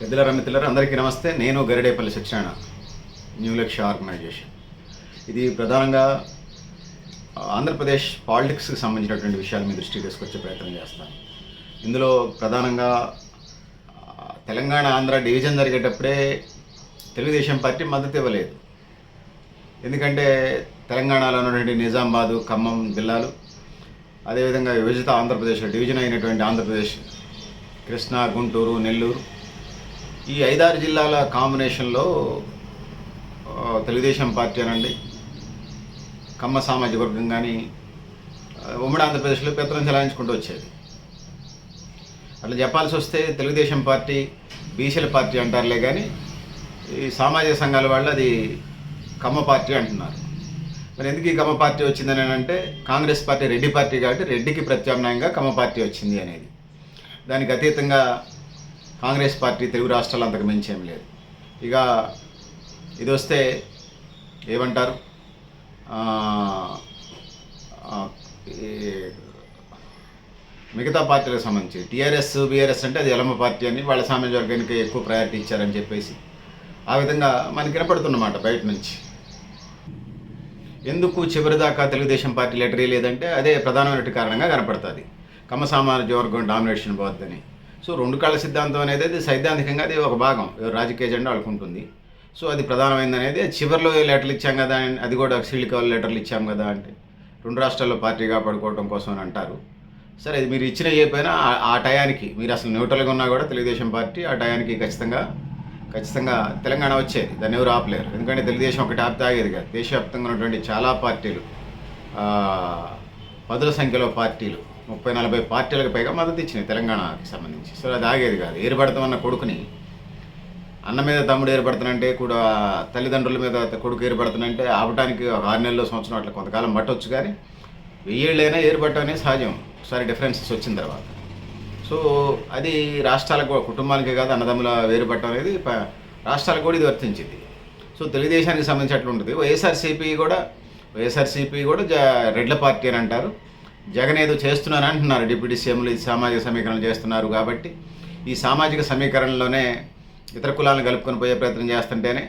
పెద్దల మిత్రులారా అందరికీ నమస్తే. నేను గరిడేపల్లి శిక్షణ న్యూ లక్ష్య ఆర్గనైజేషన్ ఇది ప్రధానంగా ఆంధ్రప్రదేశ్ పాలిటిక్స్కి సంబంధించినటువంటి విషయాలు మీ దృష్టికి తీసుకొచ్చే ప్రయత్నం చేస్తాను. ఇందులో ప్రధానంగా తెలంగాణ ఆంధ్ర డివిజన్ జరిగేటప్పుడే తెలుగుదేశం పార్టీ మద్దతు ఇవ్వలేదు. ఎందుకంటే తెలంగాణలో ఉన్నటువంటి నిజామాబాదు ఖమ్మం జిల్లాలు అదేవిధంగా విభజిత ఆంధ్రప్రదేశ్ డివిజన్ అయినటువంటి ఆంధ్రప్రదేశ్ కృష్ణా గుంటూరు నెల్లూరు ఈ ఐదారు జిల్లాల కాంబినేషన్లో తెలుగుదేశం పార్టీ అనండి కమ్మ సామాజిక వర్గం కానీ ఉమ్మడి ఆంధ్రప్రదేశ్లో పెత్తనం చెలాయించుకుంటూ వచ్చేది. అట్లా చెప్పాల్సి వస్తే తెలుగుదేశం పార్టీ బీసీల పార్టీ అంటారులే కానీ ఈ సామాజిక సంఘాల వాళ్ళు అది కమ్మ పార్టీ అంటున్నారు. మరి ఎందుకు ఈ కమ్మ పార్టీ వచ్చిందని అంటే కాంగ్రెస్ పార్టీ రెడ్డి పార్టీ కాబట్టి రెడ్డికి ప్రత్యామ్నాయంగా కమ్మ పార్టీ వచ్చింది అనేది. దానికి అతీతంగా కాంగ్రెస్ పార్టీ తెలుగు రాష్ట్రాలు అంతకు మించి ఏం లేదు. ఇక ఇది వస్తే ఏమంటారు? ఈ మిగతా పార్టీలకు సంబంధించి టీఆర్ఎస్ బీఆర్ఎస్ అంటే అది ఎలమ పార్టీ అని వాళ్ళ సామాజిక వర్గానికి ఎక్కువ ప్రయారిటీ ఇచ్చారని చెప్పేసి ఆ విధంగా మనకి వినపడుతున్నమాట బయట నుంచి. ఎందుకు చివరిదాకా తెలుగుదేశం పార్టీ లెటర్ లేదంటే అదే ప్రధానమైన కారణంగా కనపడుతుంది. కమ్మ సామాజిక వర్గం డామినేషన్ పోద్దని సో రెండు కళ్ళ సిద్ధాంతం అనేది అది సైద్ధాంతికంగా అది ఒక భాగం రాజకీయ జెండా వాళ్ళకుంటుంది సో అది ప్రధానమైనది అనేది చివరిలో లెటర్లు ఇచ్చాం కదా అని అది కూడా సీలికల్ లెటర్లు ఇచ్చాం కదా అంటే. రెండు రాష్ట్రాల్లో పార్టీ కాపాడుకోవడం కోసం అని అంటారు. సరే మీరు ఇచ్చిన చెప్పైనా ఆ- టయానికి మీరు అసలు న్యూట్రల్గా ఉన్నా కూడా తెలుగుదేశం పార్టీ ఆ టయానికి ఖచ్చితంగా ఖచ్చితంగా తెలంగాణ వచ్చేది. దాన్ని ఎవరు ఆపలేరు. ఎందుకంటే తెలుగుదేశం ఒకటి ఆపితే ఆగేది కాదు. దేశవ్యాప్తంగా ఉన్నటువంటి చాలా పార్టీలు పదుల సంఖ్యలో పార్టీలు ముప్పై నలభై పార్టీలకు పైగా మద్దతు ఇచ్చినాయి తెలంగాణకి సంబంధించి. సో అది ఆగేది కాదు. ఏర్పడతామన్న కొడుకుని అన్న మీద తమ్ముడు ఏర్పడుతున్నంటే కూడా తల్లిదండ్రుల మీద కొడుకు ఏర్పడుతున్నంటే ఆపడానికి ఒక ఆరు నెలలు సంవత్సరం అట్లా కొంతకాలం పట్టవచ్చు కానీ వెయ్యేళ్ళైనా ఏర్పడటం అనేది సహజం. ఒకసారి డిఫరెన్సెస్ వచ్చిన తర్వాత. సో అది రాష్ట్రాలకు కుటుంబానికే కాదు అన్నదమ్ముల వేరుపడటం అనేది రాష్ట్రాలకు కూడా ఇది వర్తించింది. సో తెలుగుదేశానికి సంబంధించి అట్లా ఉంటుంది వైఎస్ఆర్సీపీ కూడా వైఎస్ఆర్సీపీ కూడా జ రెడ్ల పార్టీ అని అంటారు. జగన్ ఏదో చేస్తున్నాను అంటున్నారు. డిప్యూటీ సీఎంలు ఇది సామాజిక సమీకరణ చేస్తున్నారు కాబట్టి ఈ సామాజిక సమీకరణలోనే ఇతర కులాలను కలుపుకొని పోయే ప్రయత్నం చేస్తుంటేనే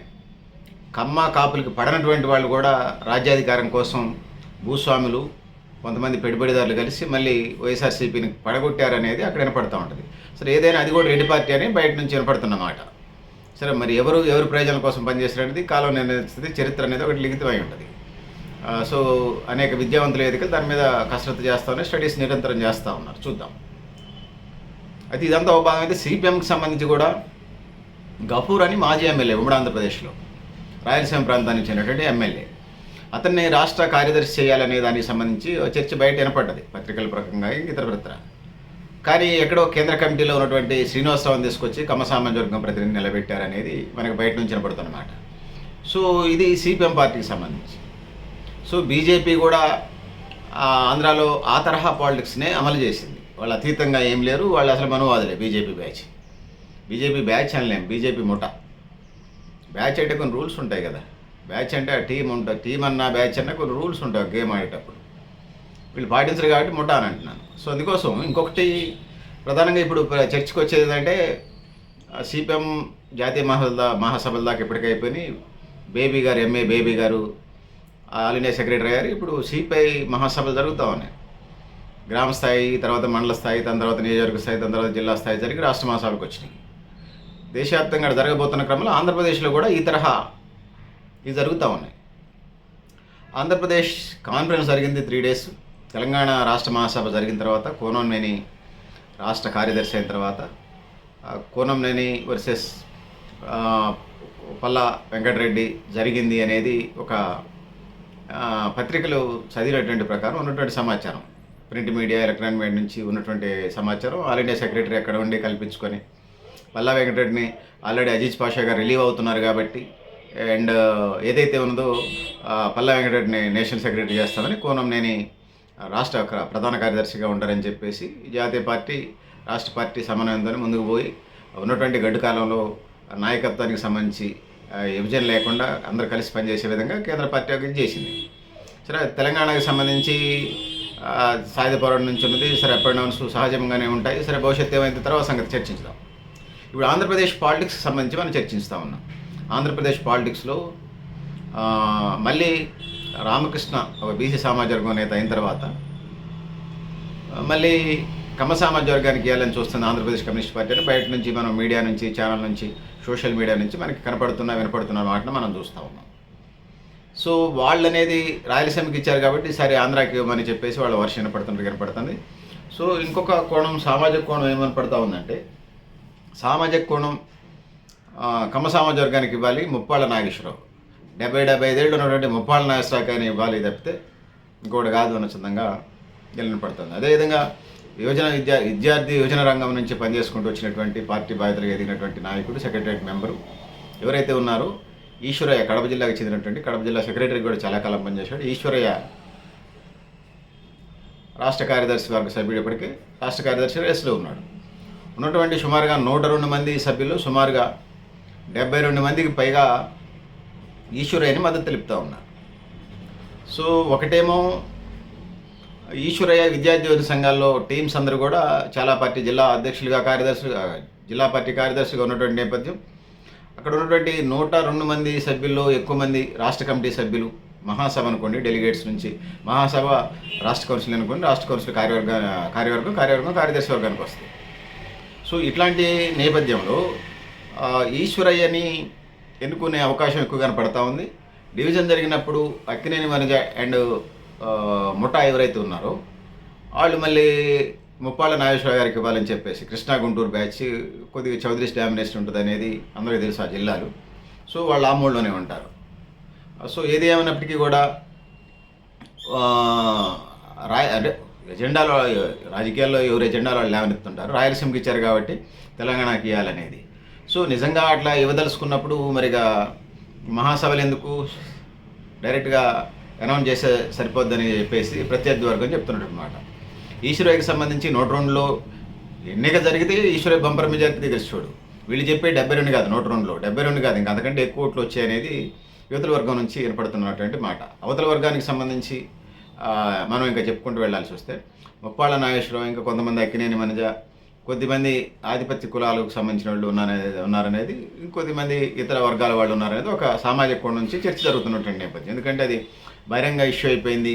కమ్మ కాపులకి పడనటువంటి వాళ్ళు కూడా రాజ్యాధికారం కోసం భూస్వాములు కొంతమంది పెట్టుబడిదారులు కలిసి మళ్ళీ వైఎస్ఆర్సీపీని పడగొట్టారనేది అక్కడ వినపడుతూ ఉంటుంది. సరే ఏదైనా అది కూడా రెడ్డి పార్టీ అని బయట నుంచి వినపడుతున్నమాట. సరే మరి ఎవరు ఎవరు ప్రయోజనం కోసం పనిచేస్తారనేది కాలం నిర్ణయిస్తుంది చరిత్ర అనేది ఒకటి లిఖితమై ఉంటుంది. సో అనేక విద్యావంతుల వేదికలు దాని మీద కసరత్తు చేస్తూ స్టడీస్ నిరంతరం చేస్తూ ఉన్నారు. చూద్దాం. అయితే ఇదంతా ఒక భాగం అయితే సిపిఎంకి సంబంధించి కూడా గఫూర్ అని మాజీ ఎమ్మెల్యే ఉమ్మడి ఆంధ్రప్రదేశ్లో రాయలసీమ ప్రాంతానికి చెందినటువంటి ఎమ్మెల్యే. అతన్ని రాష్ట్ర కార్యదర్శి చేయాలనే దానికి సంబంధించి ఓ చర్చ బయట వినపడ్డది పత్రికల ప్రకంగా ఇతర కానీ ఎక్కడో కేంద్ర కమిటీలో ఉన్నటువంటి శ్రీనివాసరావుని తీసుకొచ్చి కమ్మ వర్గం ప్రతినిధి నిలబెట్టారనేది మనకు బయట నుంచి వినపడుతున్నమాట. సో ఇది సిపిఎం పార్టీకి సంబంధించి. సో బీజేపీ కూడా ఆంధ్రాలో ఆ తరహా పాలిటిక్స్నే అమలు చేసింది. వాళ్ళు అతీతంగా ఏం లేరు వాళ్ళు అసలు మనువాదులే బీజేపీ బ్యాచ్. బీజేపీ బ్యాచ్ అనలేం బీజేపీ ముఠ. బ్యాచ్ అంటే కొన్ని రూల్స్ ఉంటాయి కదా. బ్యాచ్ అంటే ఆ టీం ఉంటుంది టీం అన్న బ్యాచ్ అన్న కొన్ని రూల్స్ ఉంటాయి గేమ్ ఆడేటప్పుడు. వీళ్ళు పాటించరు కాబట్టి ముఠా అని అంటున్నాను. సో అందుకోసం ఇంకొకటి ప్రధానంగా ఇప్పుడు చర్చకు వచ్చేది ఏంటంటే సిపిఎం జాతీయ మహాసభ మహాసభల దాకా ఇప్పటికైపోయినాయి. బేబీ గారు ఎంఏ బేబీ గారు ఆల్ ఇండియా సెక్రటరీ గారు ఇప్పుడు సిపిఐ మహాసభలు జరుగుతూ ఉన్నాయి. గ్రామ స్థాయి తర్వాత మండల స్థాయి దాని తర్వాత నియోజకవర్గ స్థాయి దాని తర్వాత జిల్లా స్థాయి జరిగి రాష్ట్ర మహాసభలకు వచ్చినాయి. దేశవ్యాప్తంగా జరగబోతున్న క్రమంలో ఆంధ్రప్రదేశ్లో కూడా ఈ తరహా ఇవి జరుగుతూ ఉన్నాయి. ఆంధ్రప్రదేశ్ కాన్ఫరెన్స్ జరిగింది త్రీ డేస్. తెలంగాణ రాష్ట్ర మహాసభ జరిగిన తర్వాత కోనంనేని రాష్ట్ర కార్యదర్శి అయిన తర్వాత కోనంనేని వర్సెస్ పల్లా వెంకటరెడ్డి జరిగింది అనేది ఒక పత్రికలు చదివినటువంటి ప్రకారం ఉన్నటువంటి సమాచారం. ప్రింట్ మీడియా ఎలక్ట్రానిక్ మీడియా నుంచి ఉన్నటువంటి సమాచారం ఆల్ ఇండియా సెక్రటరీ అక్కడ ఉండి కల్పించుకొని పల్లా వెంకటరెడ్డిని ఆల్రెడీ అజీజ్ పాషా గారు రిలీవ్ అవుతున్నారు కాబట్టి అండ్ ఏదైతే ఉన్నదో పల్లా వెంకటరెడ్డిని నేషనల్ సెక్రటరీ చేస్తామని కోనంనేని రాష్ట్ర ప్రధాన కార్యదర్శిగా ఉంటారని చెప్పేసి జాతీయ పార్టీ రాష్ట్ర పార్టీ సమన్వయంతో ముందుకు పోయి ఉన్నటువంటి గడ్డు కాలంలో నాయకత్వానికి సంబంధించి విభజన లేకుండా అందరు కలిసి పనిచేసే విధంగా కేంద్ర పార్టీ ఒక చేసింది. సరే తెలంగాణకు సంబంధించి ఆ, సాయుధ పోరాటం నుంచి ఉన్నది సరే అప్ సహజంగానే ఉంటాయి సరే భవిష్యత్తు ఏమైంది తర్వాత సంగతి చర్చించుదాం. ఇప్పుడు ఆంధ్రప్రదేశ్ పాలిటిక్స్ సంబంధించి మనం చర్చిస్తూ ఉన్నాం. ఆంధ్రప్రదేశ్ పాలిటిక్స్లో మళ్ళీ రామకృష్ణ ఒక బీసీ సామాజిక వర్గం నేత అయిన తర్వాత మళ్ళీ కమ సామాజిక వర్గానికి ఇవ్వాలని చూస్తున్న ఆంధ్రప్రదేశ్ కమ్యూనిస్ట్ పార్టీ బయట నుంచి మనం మీడియా నుంచి ఛానల్ నుంచి సోషల్ మీడియా నుంచి మనకి కనపడుతున్న వినపడుతున్న వాటిని మనం చూస్తూ ఉన్నాం. సో వాళ్ళు అనేది రాయలసీమకి ఇచ్చారు కాబట్టి సరే ఆంధ్రాకి ఇవ్వమని చెప్పేసి వాళ్ళ వర్షం వినపడుతుంటే కనపడుతుంది సో ఇంకొక కోణం సామాజిక కోణం ఏమనపడతా ఉందంటే సామాజిక కోణం కమ్మ సామాజిక వర్గానికి ఇవ్వాలి ముప్పాళ్ళ నాగేశ్వరరావు. డెబ్బై డెబ్బై ఐదేళ్ళు ఉన్నటువంటి ముప్పాళ్ళ నాగేశ్వరరావు కానీ ఇవ్వాలి తప్పితే ఇంకోటి కాదు అన్న చందంగా పడుతుంది. అదేవిధంగా యువజన విద్యా విద్యార్థి యువజన రంగం నుంచి పనిచేసుకుంటూ వచ్చినటువంటి పార్టీ బాధ్యతలు ఎదిగినటువంటి నాయకుడు సెక్రటరియట్ మెంబరు ఎవరైతే ఉన్నారో ఈశ్వరయ్య కడప జిల్లాకి చెందినటువంటి కడప జిల్లా సెక్రటరీ కూడా చాలా కాలం పనిచేశాడు. ఈశ్వరయ్య రాష్ట్ర కార్యదర్శి వర్గ సభ్యుడు ఇప్పటికే. రాష్ట్ర కార్యదర్శి రేసులో ఉన్నాడు. ఉన్నటువంటి సుమారుగా నూట రెండు మంది సభ్యులు సుమారుగా డెబ్బై రెండు మందికి పైగా ఈశ్వరయ్యని మద్దతు తెలుపుతూ ఉన్నారు. సో ఒకటేమో ఈశ్వరయ్య విద్యార్థి సంఘాల్లో టీమ్స్ అందరూ కూడా చాలా పార్టీ జిల్లా అధ్యక్షులుగా కార్యదర్శి జిల్లా పార్టీ కార్యదర్శిగా ఉన్నటువంటి నేపథ్యం. అక్కడ ఉన్నటువంటి నూట రెండు మంది సభ్యుల్లో ఎక్కువ మంది రాష్ట్ర కమిటీ సభ్యులు మహాసభ అనుకోండి డెలిగేట్స్ నుంచి మహాసభ రాష్ట్ర కౌన్సిల్ అనుకోండి రాష్ట్ర కౌన్సిల్ కార్యవర్గ కార్యవర్గం కార్యవర్గం కార్యదర్శి వర్గానికి వస్తుంది సో ఇట్లాంటి నేపథ్యంలో ఈశ్వరయ్యని ఎన్నుకునే అవకాశం ఎక్కువ కనపడతా ఉంది. డివిజన్ జరిగినప్పుడు అక్కినేని మనజ అండ్ ముఠా ఎవరైతే ఉన్నారో వాళ్ళు మళ్ళీ ముప్పాల నాగేశ్వర గారికి ఇవ్వాలని చెప్పేసి కృష్ణా గుంటూరు బ్యాచ్ కొద్దిగా చౌదరీస్ డామినేషన్ ఉంటుంది అనేది అందరికీ తెలుసు ఆ జిల్లాలు. సో వాళ్ళు ఆ మూడ్లోనే ఉంటారు. సో ఏది ఏమైనప్పటికీ కూడా రాయ అంటే ఎజెండాలో రాజకీయాల్లో ఎవరు ఎజెండాలో వాళ్ళు లేవనెత్తుంటారు. రాయలసీమకి ఇచ్చారు కాబట్టి తెలంగాణకి ఇవ్వాలనేది. సో నిజంగా అట్లా ఇవ్వదలుచుకున్నప్పుడు మరిగా మహాసభలు ఎందుకు? డైరెక్ట్గా అనౌన్స్ చేసే సరిపోద్దని చెప్పేసి ప్రత్యర్థి వర్గం చెప్తున్నాడు అనమాట ఈశ్వరయ్యకి సంబంధించి నూట రెండులో ఎన్నిక జరిగితే ఈశ్వరయ్య బంపర్ మెజార్టీ చూడు. వీళ్ళు చెప్పే డెబ్బై రెండు కాదు నూట రెండులో డెబ్బై రెండు కాదు ఇంకా అంతకంటే ఎక్కువ ఓట్లు వచ్చాయనేది యువతల వర్గం నుంచి ఏర్పడుతున్నటువంటి మాట. అవతల వర్గానికి సంబంధించి మనం ఇంకా చెప్పుకుంటూ వెళ్ళాల్సి వస్తే ముప్పాళ్ళ నాగేశ్వరం ఇంకా కొంతమంది అక్కినేని మనజ కొద్దిమంది ఆధిపత్య కులాలకు సంబంధించిన వాళ్ళు ఉన్నారనేది ఉన్నారనేది కొద్దిమంది ఇతర వర్గాల వాళ్ళు ఉన్నారనేది ఒక సామాజిక కోణం నుంచి చర్చ జరుగుతున్నటువంటి నేపథ్యం. ఎందుకంటే అది బహిరంగ ఇష్యూ అయిపోయింది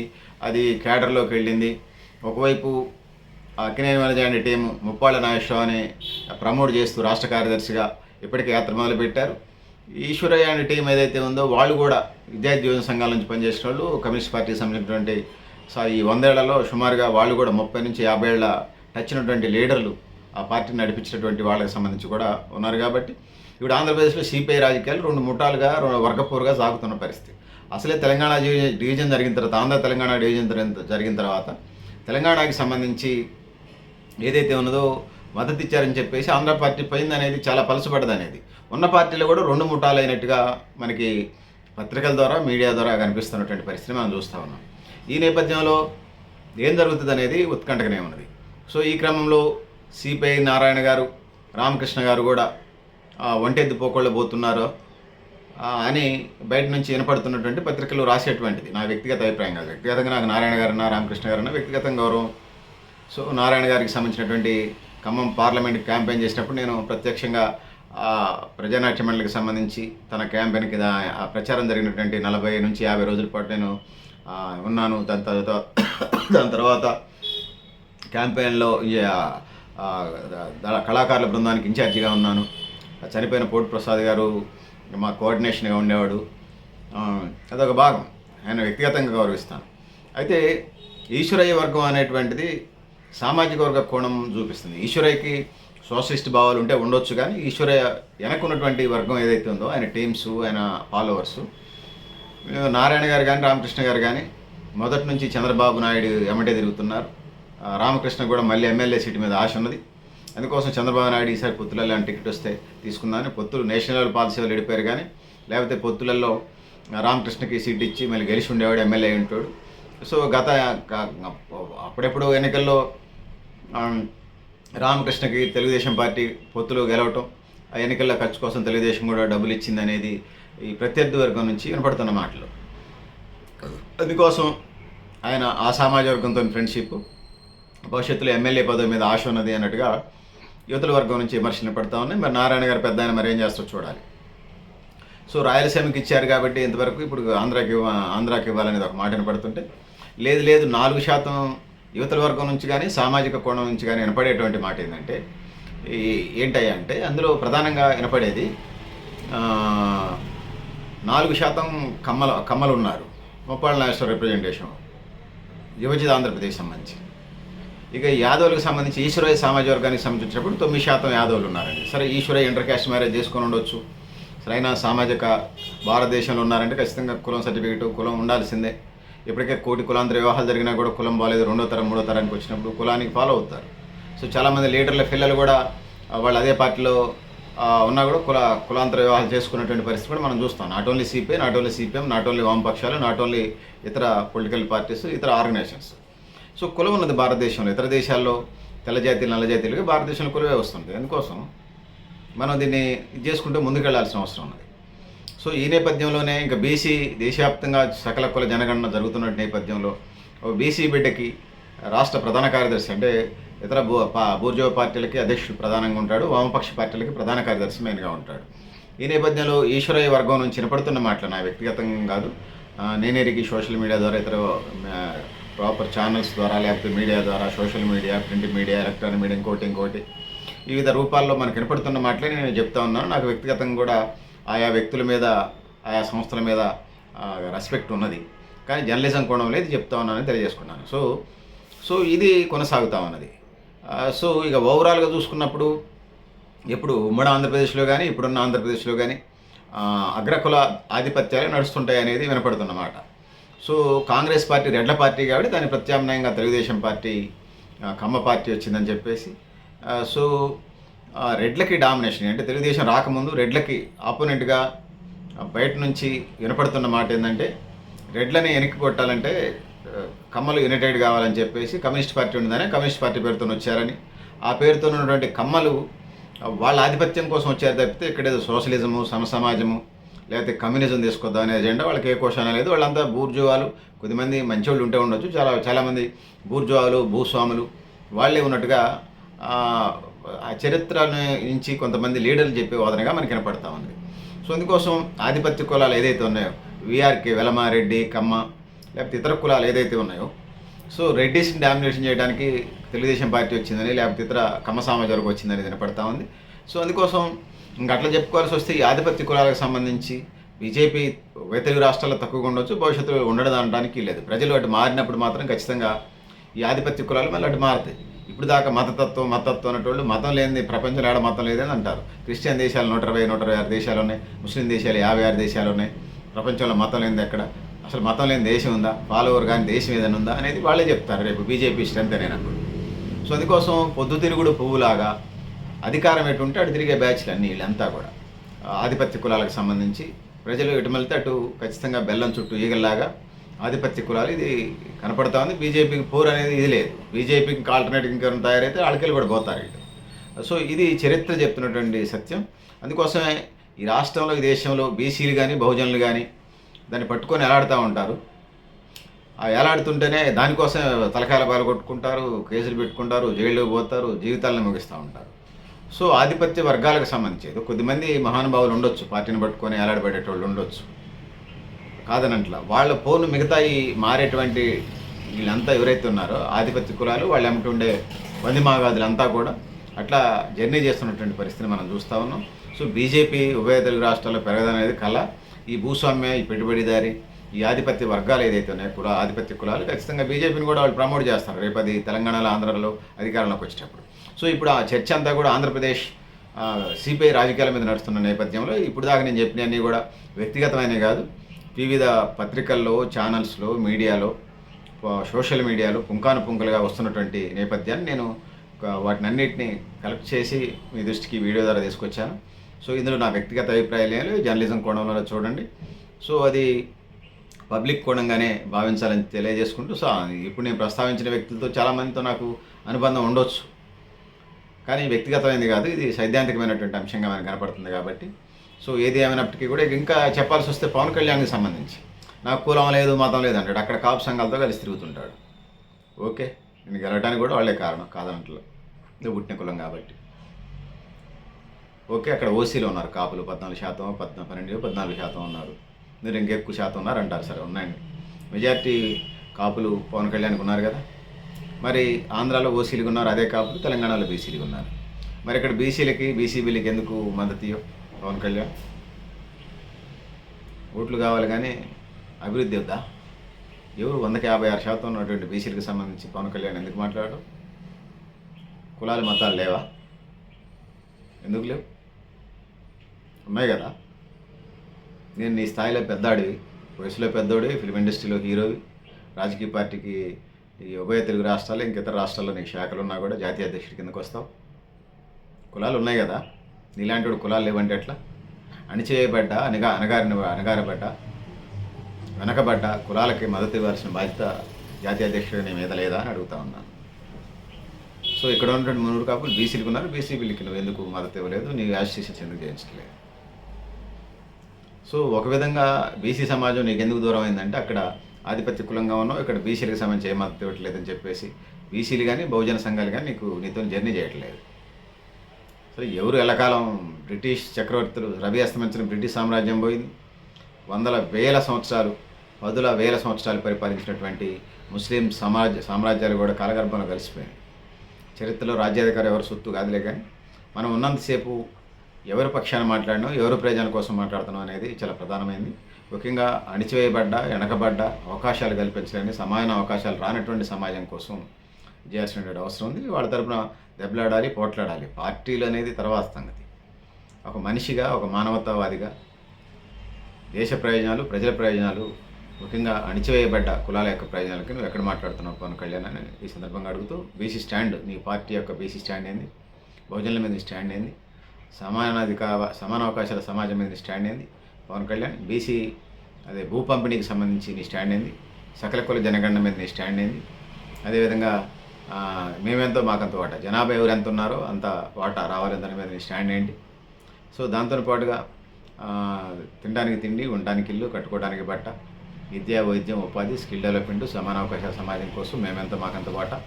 అది క్యాడర్లోకి వెళ్ళింది. ఒకవైపు అక్కినేని మనజ అనే టీం ముప్పాళ్ళ నాగేశ్వరరావుని ప్రమోట్ చేస్తూ రాష్ట్ర కార్యదర్శిగా ఇప్పటికే యాత్ర మొదలుపెట్టారు. ఈశ్వరయ్య అనే టీం ఏదైతే ఉందో వాళ్ళు కూడా విద్యార్థి యువజన సంఘాల నుంచి పనిచేసిన వాళ్ళు కమ్యూనిస్ట్ పార్టీకి సంబంధించినటువంటి సో ఈ వందేళ్ళలో సుమారుగా వాళ్ళు కూడా ముప్పై నుంచి యాభై ఏళ్ళ టచ్ ఉన్నటువంటి లీడర్లు ఆ పార్టీని నడిపించినటువంటి వాళ్ళకి సంబంధించి కూడా ఉన్నారు కాబట్టి ఇప్పుడు ఆంధ్రప్రదేశ్లో సిపిఐ రాజకీయాలు రెండు ముఠాలుగా రెండు వర్గపోరుగా సాగుతున్న పరిస్థితి. అసలే తెలంగాణ డివిజన్ జరిగిన తర్వాత ఆంధ్ర తెలంగాణ డివిజన్ జరిగిన- జరిగిన తర్వాత తెలంగాణకి సంబంధించి ఏదైతే ఉన్నదో మద్దతు ఇచ్చారని చెప్పేసి ఆంధ్ర పార్టీ పోయింది అనేది చాలా పలసపడ్డది అనేది ఉన్న పార్టీలు కూడా రెండు ముఠాలు అయినట్టుగా మనకి పత్రికల ద్వారా మీడియా ద్వారా కనిపిస్తున్నటువంటి పరిస్థితి మనం చూస్తూ ఉన్నాం. ఈ నేపథ్యంలో ఏం జరుగుతుంది అనేది ఉత్కంఠగానే ఉన్నది. సో ఈ క్రమంలో సిపిఐ నారాయణ గారు రామకృష్ణ గారు కూడా ఆ, ఒంటెద్దు పోకోళ్ళు పోతున్నారు అని బయట నుంచి వినపడుతున్నటువంటి పత్రికలు రాసేటువంటిది. నా వ్యక్తిగత అభిప్రాయం కాదు. వ్యక్తిగతంగా నాకు నారాయణ గారన్నా రామకృష్ణ గారన్నా వ్యక్తిగతం గౌరవం. సో నారాయణ గారికి సంబంధించినటువంటి ఖమ్మం పార్లమెంట్ క్యాంపెయిన్ చేసినప్పుడు నేను ప్రత్యక్షంగా ఆ ప్రజానాట్య మండలికి సంబంధించి తన క్యాంపెయిన్కి ప్రచారం జరిగినటువంటి నలభై నుంచి యాభై రోజుల పాటు నేను ఉన్నాను. దాని తర్వాత దాని తర్వాత క్యాంపెయిన్లో కళాకారుల బృందానికి ఇన్ఛార్జిగా ఉన్నాను. చనిపోయిన పోటు ప్రసాద్ గారు మా కోఆర్డినేషన్గా ఉండేవాడు. అదొక భాగం. ఆయన వ్యక్తిగతంగా గౌరవిస్తాను. అయితే ఈశ్వరయ్య వర్గం అనేటువంటిది సామాజిక వర్గ కోణం చూపిస్తుంది. ఈశ్వరయ్యకి సోషలిస్ట్ భావాలు ఉంటే ఉండొచ్చు కానీ ఈశ్వరయ్య వెనక్కున్నటువంటి వర్గం ఏదైతే ఉందో ఆయన టీమ్స్ ఆయన ఫాలోవర్స్ నారాయణ గారు కానీ రామకృష్ణ గారు కానీ మొదటి నుంచి చంద్రబాబు నాయుడు ఎమ్మటే తిరుగుతున్నారు. రామకృష్ణ కూడా మళ్ళీ ఎమ్మెల్యే సీటు మీద ఆశ ఉన్నది. అందుకోసం చంద్రబాబు నాయుడు ఈసారి పొత్తులలో టికెట్ వస్తే తీసుకుందామని పొత్తులు నేషనల్ లెవెల్ పాలసీ వాళ్ళు వెళ్ళిపోయారు కానీ లేకపోతే పొత్తులలో రామకృష్ణకి సీట్ ఇచ్చి మళ్ళీ గెలిచి ఉండేవాడు ఎమ్మెల్యే ఉంటాడు. సో గత అప్పుడెప్పుడు ఎన్నికల్లో రామకృష్ణకి తెలుగుదేశం పార్టీ పొత్తులు గెలవటం ఆ ఎన్నికల్లో ఖర్చు కోసం తెలుగుదేశం కూడా డబ్బులు ఇచ్చింది అనేది ఈ ప్రత్యర్థి వర్గం నుంచి వినపడుతున్న మాటలు. అందుకోసం ఆయన ఆ సామాజిక వర్గంతో ఫ్రెండ్షిప్ భవిష్యత్తులో ఎమ్మెల్యే పదవి మీద ఆశ ఉన్నది అన్నట్టుగా యువతల వర్గం నుంచి విమర్శలు పడతా ఉన్నాయి. మరి నారాయణ గారు పెద్ద ఆయన మరి ఏం చేస్తారో చూడాలి. సో రాయలసీమకి ఇచ్చారు కాబట్టి ఇంతవరకు ఇప్పుడు ఆంధ్రాకి ఆంధ్రాకి ఇవ్వాలనేది ఒక మాట వినపడుతుంటే లేదు లేదు నాలుగు శాతం యువతల వర్గం నుంచి కానీ సామాజిక కోణం నుంచి కానీ వినపడేటువంటి మాట ఏంటంటే ఈ ఏంటయ్యా అంటే అందులో ప్రధానంగా వినపడేది నాలుగు శాతం కమ్మల కమ్మలు ఉన్నారు ముప్పాళ్ళ నేషనల్ రిప్రజెంటేషన్ యువజిత ఆంధ్రప్రదేశ్ సంబంధించి. ఇక యాదవులకు సంబంధించి ఈశ్వరయ్య సామాజిక వర్గానికి సంబంధించినప్పుడు తొమ్మిది శాతం యాదవులు ఉన్నారండి. సరే ఈశ్వరయ్య ఇంటర్ క్యాస్ట్ మ్యారేజ్ చేసుకొని ఉండొచ్చు. సరైన సామాజిక భారతదేశంలో ఉన్నారంటే ఖచ్చితంగా కులం సర్టిఫికేట్ కులం ఉండాల్సిందే. ఇప్పటికే కోటి కులాంతర వివాహాలు జరిగినా కూడా కులం బాగాలేదు రెండో తరం మూడో తరానికి వచ్చినప్పుడు కులానికి ఫాలో అవుతారు. సో చాలామంది లీడర్ల పిల్లలు కూడా వాళ్ళు అదే పార్టీలో ఉన్నా కూడా కుల కులాంతర వివాహాలు చేసుకున్నటువంటి పరిస్థితి కూడా మనం చూస్తాం. Not only CPI not only CPM not only వామపక్షాలు నాట్ ఓన్లీ ఇతర పొలిటికల్ పార్టీస్ ఇతర ఆర్గనైజేషన్స్ సో కులం ఉన్నది భారతదేశంలో. ఇతర దేశాల్లో తెల్ల నల్లజాతీయులకి నల్ల భారతదేశంలో కులవే వస్తుంది. అందుకోసం మనం దీన్ని ఇది చేసుకుంటూ ముందుకెళ్ళాల్సిన అవసరం ఉన్నది. సో ఈ నేపథ్యంలోనే ఇంకా బీసీ దేశవ్యాప్తంగా సకల కుల జనగణన జరుగుతున్న నేపథ్యంలో ఓ బీసీ బిడ్డకి రాష్ట్ర ప్రధాన కార్యదర్శి అంటే ఇతర భూ పా- పార్టీలకి అధ్యక్షుడు ప్రధానంగా ఉంటాడు. వామపక్ష పార్టీలకి ప్రధాన కార్యదర్శి మెయిన్గా ఉంటాడు. ఈ నేపథ్యంలో ఈశ్వరయ్య వర్గం నుంచి వినపడుతున్న మాటలు నా వ్యక్తిగతంగా కాదు. నేనేరికి సోషల్ మీడియా ద్వారా ఇతర ప్రాపర్ ఛానల్స్ ద్వారా లేకపోతే మీడియా ద్వారా social media print media electronic media ఇంకోటి ఇంకోటి. వివిధ రూపాల్లో మనకు వినపడుతున్న మాటలే నేను చెప్తా ఉన్నాను. నాకు వ్యక్తిగతంగా కూడా ఆయా వ్యక్తుల మీద ఆయా సంస్థల మీద రెస్పెక్ట్ ఉన్నది. కానీ జర్నలిజం కోణం లేదు చెప్తా ఉన్నానని తెలియజేసుకున్నాను. సో సో ఇది కొనసాగుతా ఉన్నది. సో ఇక ఓవరాల్గా చూసుకున్నప్పుడు ఇప్పుడు ఉమ్మడి ఆంధ్రప్రదేశ్లో కానీ ఇప్పుడున్న ఆంధ్రప్రదేశ్లో కానీ అగ్రకుల ఆధిపత్యాలు నడుస్తుంటాయి అనేది వినపడుతున్నమాట సో కాంగ్రెస్ పార్టీ రెడ్ల పార్టీ కాబట్టి దాని ప్రత్యామ్నాయంగా తెలుగుదేశం పార్టీ కమ్మ పార్టీ వచ్చిందని చెప్పేసి సో రెడ్లకి డామినేషన్ అంటే తెలుగుదేశం రాకముందు రెడ్లకి ఆపోనెంట్గా బయట నుంచి వినపడుతున్న మాట ఏంటంటే రెడ్లని వెనక్కి కొట్టాలంటే కమ్మలు యునైటెడ్ కావాలని చెప్పేసి కమ్యూనిస్ట్ పార్టీ ఉందని కమ్యూనిస్ట్ పార్టీ పేరుతో వచ్చారని. ఆ పేరుతో ఉన్నటువంటి కమ్మలు వాళ్ళ ఆధిపత్యం కోసం వచ్చారు తప్పితే ఇక్కడేదో సోషలిజము సమసమాజము లేకపోతే కమ్యూనిజం తీసుకొద్దాం అనే ఎజెండా వాళ్ళకి ఏ కోశాన లేదు. వాళ్ళంతా బూర్జువాలు. కొద్దిమంది మంచివాళ్ళు ఉంటే ఉండొచ్చు. చాలా చాలామంది బూర్జువాలు భూస్వాములు వాళ్ళే ఉన్నట్టుగా ఆ, చరిత్ర నుంచి కొంతమంది లీడర్లు చెప్పే వాదనగా మనకి వినపడతా ఉంది. సో అందుకోసం ఆధిపత్య కులాలు ఏదైతే ఉన్నాయో విఆర్కే వెలమారెడ్డి కమ్మ లేకపోతే ఇతర కులాలు ఏదైతే ఉన్నాయో సో రెడ్డిస్ని డామినేషన్ చేయడానికి తెలుగుదేశం పార్టీ వచ్చిందని లేకపోతే ఇతర కమ్మ సమాజ వచ్చిందని వినపడతా ఉంది. సో అందుకోసం ఇంకా అట్లా చెప్పుకోవాల్సి వస్తే ఈ ఆధిపత్య కులాలకు సంబంధించి బీజేపీ ఉభయ తెలుగు రాష్ట్రాల్లో తక్కువగా ఉండొచ్చు భవిష్యత్తులో ఉండడం అనడానికి లేదు. ప్రజలు అటు మారినప్పుడు మాత్రం ఖచ్చితంగా ఈ ఆధిపత్య కులాలు మళ్ళీ అటు మారుతాయి. ఇప్పుడు దాకా మతతత్వం మతత్వం అనేటోళ్ళు మతం లేనిది ప్రపంచంలో ఏడ మతం లేదని అంటారు. క్రిస్టియన్ దేశాలు నూట ఇరవై నూట ఇరవై ఆరు దేశాలు ఉన్నాయి. ముస్లిం దేశాలు యాభై ఆరు దేశాలు ఉన్నాయి. ప్రపంచంలో మతం లేనిది ఎక్కడ? అసలు మతం లేని దేశం ఉందా? ఫాలోవర్ కానీ దేశం ఏదైనా ఉందా? అనేది వాళ్ళే చెప్తారు. రేపు బీజేపీ స్ట్రెంత్ అనేనప్పుడు సో అందుకోసం పొద్దుతిరుగుడు పువ్వులాగా అధికారం ఎటు ఉంటే అటు తిరిగే బ్యాచ్లు అన్నీ వీళ్ళంతా కూడా. ఆధిపత్య కులాలకు సంబంధించి ప్రజలు ఎటు వెళ్తే అటు ఖచ్చితంగా బెల్లం చుట్టూ ఈగల్లాగా ఆధిపత్య కులాలు ఇది కనపడతా ఉంది బీజేపీకి పోరు అనేది ఇది లేదు. బీజేపీకి ఆల్టర్నేటివ్ ఇంకెవరైనా తయారైతే ఆళ్ళకెళ్ళి కూడా పోతారు ఇటు సో ఇది చరిత్ర చెప్తున్నటువంటి సత్యం. అందుకోసమే ఈ రాష్ట్రంలో ఈ దేశంలో బీసీలు కానీ బహుజనులు కానీ దాన్ని పట్టుకొని ఎలాడుతూ ఉంటారు. ఆ ఎలాడుతుంటేనే దానికోసం తలకాయల పాలు కొట్టుకుంటారు కేసులు పెట్టుకుంటారు జైల్లో పోతారు జీవితాలను ముగిస్తూ ఉంటారు. సో ఆధిపత్య వర్గాలకు సంబంధించి కొద్దిమంది మహానుభావులు ఉండొచ్చు పార్టీని పట్టుకొని ఏలాడబడేటోళ్ళు ఉండొచ్చు. కాదనట్ల. వాళ్ళ పోను మిగతా ఈ మారేటువంటి వీళ్ళంతా ఎవరైతే ఉన్నారో ఆధిపత్య కులాలు వాళ్ళు ఏమిటి వంది వందిమాగాదులంతా కూడా అట్లా జర్నీ చేస్తున్నటువంటి పరిస్థితిని మనం చూస్తూ ఉన్నాం. సో బీజేపీ ఉభయ తెలుగు రాష్ట్రాల్లో పెరగదనేది కళ. ఈ భూస్వామ్య ఈ పెట్టుబడిదారి ఈ ఆధిపత్య వర్గాలు ఏదైతే ఉన్నాయో కుల ఆధిపత్య కులాలు ఖచ్చితంగా బీజేపీని కూడా వాళ్ళు ప్రమోట్ చేస్తారు. రేపు అది తెలంగాణలో ఆంధ్రాలో అధికారంలోకి వచ్చేటప్పుడు. సో ఇప్పుడు ఆ చర్చ అంతా కూడా ఆంధ్రప్రదేశ్ సిపిఐ రాజకీయాల మీద నడుస్తున్న నేపథ్యంలో ఇప్పుడు దాకా నేను చెప్పినవన్నీ కూడా వ్యక్తిగతమైనవి కాదు. వివిధ పత్రికల్లో ఛానల్స్లో మీడియాలో సోషల్ మీడియాలో పుంకాను పుంకలుగా వస్తున్నటువంటి నేపథ్యాన్ని నేను వాటిని అన్నిటిని కలెక్ట్ చేసి మీ దృష్టికి వీడియో ద్వారా తీసుకొచ్చాను. సో ఇందులో నా వ్యక్తిగత అభిప్రాయాలు ఏమి జర్నలిజం కోణంలో చూడండి. సో అది పబ్లిక్ కోణంగానే భావించాలని తెలియజేసుకుంటూ సో ఇప్పుడు నేను ప్రస్తావించిన వ్యక్తులతో చాలామందితో నాకు అనుబంధం ఉండొచ్చు. కానీ వ్యక్తిగతమైనది కాదు ఇది సైద్ధాంతికమైనటువంటి అంశంగా మనకు కనపడుతుంది కాబట్టి. సో ఏది ఏమైనప్పటికీ కూడా ఇంకా చెప్పాల్సి వస్తే పవన్ కళ్యాణ్కి సంబంధించి. నాకు కులం లేదు మతం లేదు అంటాడు. అక్కడ కాపు సంఘాలతో కలిసి తిరుగుతుంటాడు. ఓకే నేను గెలవడానికి కూడా వాళ్ళే కారణం కాదనట్లో ఇది పుట్టిన కులం కాబట్టి. ఓకే అక్కడ ఓసీలో ఉన్నారు. కాపులు పద్నాలుగు శాతం పద్నాలుగు పన్నెండు పద్నాలుగు శాతం ఉన్నారు. మీరు ఇంకెక్కువ శాతం ఉన్నారు అంటారు సరే ఉన్నాయండి. మెజార్టీ కాపులు పవన్ కళ్యాణ్కి ఉన్నారు కదా. మరి ఆంధ్రాలో ఓసీలుగా ఉన్నారు అదే కాకుండా తెలంగాణలో బీసీలుగా ఉన్నారు. మరి ఇక్కడ బీసీలకి బీసీబీలకి ఎందుకు మద్దతు పవన్ కళ్యాణ్? ఓట్లు కావాలి కానీ అభివృద్ధి వద్దా? ఎవరు వందకి యాభై ఆరు శాతం ఉన్నటువంటి బీసీలకు సంబంధించి పవన్ కళ్యాణ్ ఎందుకు మాట్లాడడం కులాలు మతాలు లేవా? ఎందుకు లేవు? ఉన్నాయి కదా. నేను నీ స్థాయిలో పెద్దాడివి వయసులో పెద్దోడివి ఫిల్మ్ ఇండస్ట్రీలో హీరోవి రాజకీయ పార్టీకి ఈ ఉభయ తెలుగు రాష్ట్రాలు ఇంక ఇతర రాష్ట్రాల్లో నీకు శాఖలు ఉన్నా కూడా జాతీయ అధ్యక్షుడి కిందకు వస్తావు కులాలు ఉన్నాయి కదా నీలాంటి వాడు కులాలు లేవంటే ఎట్లా? అణిచేయబడ్డ అనగా అనగారిన అనగారబడ్డ వెనకబడ్డ కులాలకి మద్దతు ఇవ్వాల్సిన బాధ్యత జాతీయ అధ్యక్షుడు నీ మీద లేదా అని అడుగుతా ఉన్నాను. సో ఇక్కడ ఉన్నటువంటి మునుగురు కాపులు బీసీలకు ఉన్నారు. బీసీబీలకి నువ్వు ఎందుకు మద్దతు ఇవ్వలేదు? నీ అసోసియేషన్స్ ఎందుకు చేయించలేదు సో ఒక విధంగా బీసీ సమాజం నీకు ఎందుకు దూరం అయిందంటే అక్కడ ఆధిపత్య కులంగా ఉన్నావు ఇక్కడ బీసీలకు సంబంధించి ఏ ఇవ్వట్లేదని చెప్పేసి బీసీలు కానీ బహుజన సంఘాలు కానీ నీకు నీతో జర్నీ చేయట్లేదు. సరే ఎవరు ఎల్లకాలం బ్రిటిష్ చక్రవర్తులు రవి అస్తమించిన బ్రిటిష్ సామ్రాజ్యం పోయింది. వందల వేల సంవత్సరాలు పదుల వేల సంవత్సరాలు పరిపాలించినటువంటి ముస్లిం సమాజ సామ్రాజ్యాలు కూడా కాలగర్భంలో కలిసిపోయాయి చరిత్రలో రాజ్యాధికారం ఎవరు సొత్తు కాదులే కానీ మనం ఉన్నంతసేపు ఎవరి పక్షాన మాట్లాడినో ఎవరి ప్రయోజనాల కోసం మాట్లాడుతున్నాం అనేది చాలా ప్రధానమైంది. ముఖ్యంగా అణిచివేయబడ్డ వెనకబడ్డ అవకాశాలు కల్పించడానికి సమాన అవకాశాలు రానటువంటి సమాజం కోసం చేయాల్సినటువంటి అవసరం ఉంది. వాళ్ళ తరపున దెబ్బలాడాలి పోట్లాడాలి. పార్టీలు అనేది తర్వాత సంగతి. ఒక మనిషిగా ఒక మానవతావాదిగా దేశ ప్రయోజనాలు ప్రజల ప్రయోజనాలు ముఖ్యంగా అణిచివేయబడ్డ కులాల యొక్క ప్రయోజనాలకి నువ్వు ఎక్కడ మాట్లాడుతున్నావు పవన్ కళ్యాణ్ అని ఈ సందర్భంగా అడుగుతూ బీసీ స్టాండ్ నీ పార్టీ యొక్క బీసీ స్టాండ్ ఏంది? బహుజనుల మీద స్టాండ్ ఏంది? సమానాధికార సమాన అవకాశాల సమాజం మీద స్టాండ్ ఏంది? పవన్ కళ్యాణ్ బీసీ అదే భూ పంపిణీకి సంబంధించి నీ స్టాండ్ ఏంది? సకల కుల జనగణన మీద నీ స్టాండ్ ఏంది? అదేవిధంగా మేమెంతో మాకంత వాటా? జనాభా ఎవరు ఎంత ఉన్నారో అంత వాటా రావాలి దాని మీద నీ స్టాండ్ ఏంటి? సో దాంతో పాటుగా తినడానికి తిండి ఉండడానికి ఇల్లు కట్టుకోవడానికి బట్ట విద్య వైద్యం ఉపాధి స్కిల్ డెవలప్మెంట్ సమాన అవకాశాల సమాజం కోసం మేమెంత మాకంత వాటా?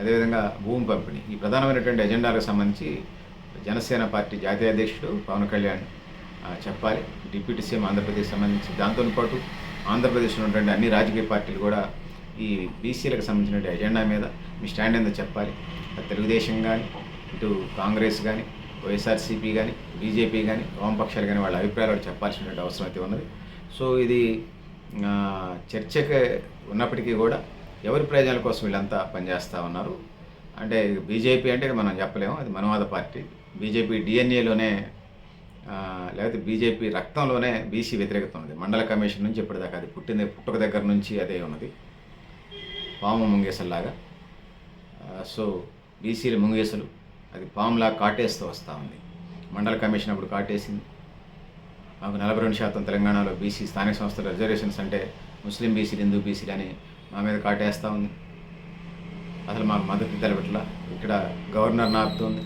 అదేవిధంగా భూమి పంపిణీ. ఈ ప్రధానమైనటువంటి ఎజెండాలకు సంబంధించి జనసేన పార్టీ జాతీయ అధ్యక్షుడు పవన్ కళ్యాణ్ చెప్పాలి. డిప్యూటీ సీఎం ఆంధ్రప్రదేశ్ సంబంధించి దాంతో పాటు ఆంధ్రప్రదేశ్లో ఉన్నటువంటి అన్ని రాజకీయ పార్టీలు కూడా ఈ బీసీలకు సంబంధించిన ఎజెండా మీద మీ స్టాండ్ ఏందో చెప్పాలి. తెలుగుదేశం కానీ ఇటు కాంగ్రెస్ కానీ వైఎస్ఆర్సీపీ కానీ బీజేపీ కానీ వామపక్షాలు కానీ వాళ్ళ అభిప్రాయాలు చెప్పాల్సినటువంటి అవసరం అయితే ఉన్నది. సో ఇది చర్చకు చర్చకి ఉన్నప్పటికీ కూడా ఎవరి ప్రయోజనాల కోసం వీళ్ళంతా పనిచేస్తూ ఉన్నారు. అంటే బీజేపీ అంటే మనం చెప్పలేము. అది మనవాద పార్టీ. బీజేపీ డిఎన్ఏలోనే లేకపోతే బీజేపీ రక్తంలోనే బీసీ వ్యతిరేకత ఉన్నది. మండల కమిషన్ నుంచి ఇప్పటిదాకా అది పుట్టింది. పుట్టుక దగ్గర నుంచి అదే ఉన్నది. పాము ముంగేసల్లాగా సో బీసీల ముంగేసలు అది పాములా కాటేస్తూ వస్తూ ఉంది. మండల కమిషన్ అప్పుడు కాటేసింది. మాకు నలభై రెండు శాతం తెలంగాణలో బీసీ స్థానిక సంస్థల రిజర్వేషన్స్ అంటే ముస్లిం బీసీలు హిందూ బీసీలు అని మా మీద కాటేస్తూ ఉంది. అసలు మాకు మద్దతు తెలపట్లా ఇక్కడ గవర్నర్ని ఆపుతుంది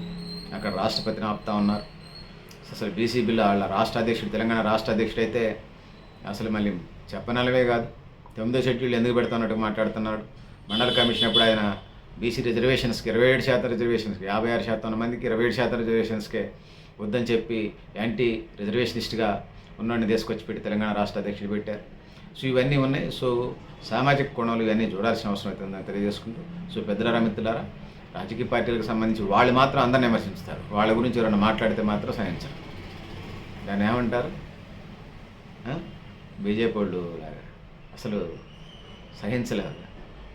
అక్కడ రాష్ట్రపతిని ఆపుతా ఉన్నారు. అసలు బీసీ బిల్లు వాళ్ళ రాష్ట్ర అధ్యక్షుడు తెలంగాణ రాష్ట్ర అధ్యక్షుడు అయితే అసలు మళ్ళీ చెప్పనలవే కాదు. తొమ్మిదో షెడ్యూల్ ఎందుకు పెడుతున్నట్టు మాట్లాడుతున్నాడు? మండల కమిషన్ అప్పుడు ఆయన బీసీ రిజర్వేషన్స్కి ఇరవై ఏడు శాతం రిజర్వేషన్స్కి యాభై ఆరు శాతం మందికి ఇరవై ఏడు శాతం రిజర్వేషన్స్కే వద్దని చెప్పి యాంటీ రిజర్వేషనిస్ట్గా ఉన్నోడిని తీసుకొచ్చి పెట్టి తెలంగాణ రాష్ట్ర అధ్యక్షుడు పెట్టారు. సో ఇవన్నీ ఉన్నాయి. సో సామాజిక కోణాలు ఇవన్నీ చూడాల్సిన అవసరం అవుతుందని తెలియజేసుకుంటూ. సో పెద్దలారా మిత్రులారా రాజకీయ పార్టీలకు సంబంధించి వాళ్ళు మాత్రం అందరిని విమర్శిస్తారు వాళ్ళ గురించి ఎవరైనా మాట్లాడితే మాత్రం సహించరు. దాన్ని ఏమంటారు? బీజేపీ వాళ్ళు అసలు సహించలేదు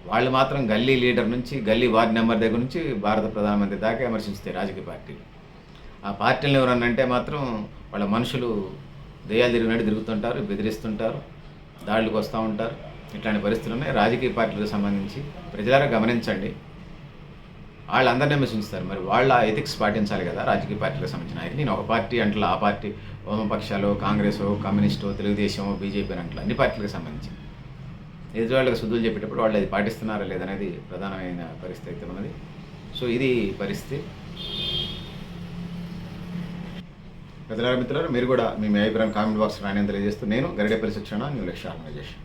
వాళ్ళు మాత్రం గల్లీ లీడర్ నుంచి గల్లీ వార్డు నెంబర్ దగ్గర నుంచి భారత ప్రధానమంత్రి దాకా విమర్శిస్తాయి రాజకీయ పార్టీలు. ఆ పార్టీలను ఎవరన్నా అంటే మాత్రం వాళ్ళ మనుషులు దయ్యాలు తిరిగినట్టు తిరుగుతుంటారు బెదిరిస్తుంటారు దాడులకు వస్తూ ఉంటారు. ఇట్లాంటి పరిస్థితులు ఉన్నాయి. రాజకీయ పార్టీలకు సంబంధించి ప్రజలారా గమనించండి. వాళ్ళందరినీ విమర్శిస్తారు మరి వాళ్ళ ఎథిక్స్ పాటించాలి కదా రాజకీయ పార్టీలకు సంబంధించిన నాయకులు. నేను ఒక పార్టీ అంటలా ఆ పార్టీ వామపక్షాలు కాంగ్రెస్ కమ్యూనిస్టు తెలుగుదేశం బీజేపీ అని అంటలా అన్ని పార్టీలకు సంబంధించి ఎదుటి వాళ్ళకి శుద్ధులు చెప్పేటప్పుడు వాళ్ళు అది పాటిస్తున్నారా లేదనేది ప్రధానమైన పరిస్థితి అయితే ఉన్నది. సో ఇది పరిస్థితి. ప్రజల మిత్రులు మీరు కూడా మీ అభిప్రాయం కామెంట్ బాక్స్ రాని తెలియజేస్తూ నేను గరిడే పరిశిక్షణ న్యూ లక్ష్య ఆర్గనైజేషన్.